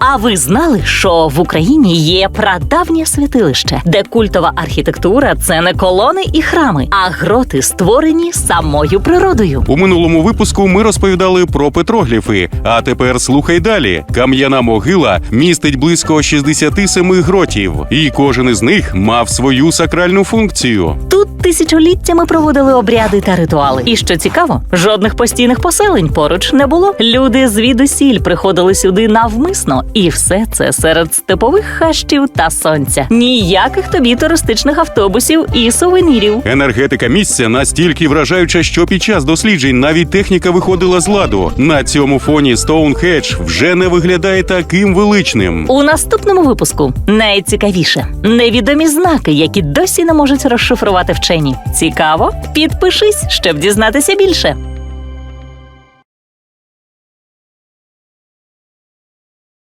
А ви знали, що в Україні є прадавнє святилище, де культова архітектура це не колони і храми, а гроти, створені самою природою. У минулому випуску ми розповідали про петрогліфи. А тепер слухай далі. Кам'яна могила містить близько 67 гротів, і кожен із них мав свою сакральну функцію. Тут тисячоліттями проводили обряди та ритуали. І що цікаво, жодних постійних поселень поруч не було. Люди звідусіль приходили сюди навмисно, і все це серед степових хащів та сонця. Ніяких тобі туристичних автобусів і сувенірів. Енергетика місця настільки вражаюча, що під час досліджень навіть техніка виходила з ладу. На цьому фоні Стоунхедж вже не виглядає таким величним. У наступному випуску найцікавіше невідомі знаки, які досі не можуть розшифрувати вчені. Цікаво? Підпишись, щоб дізнатися більше.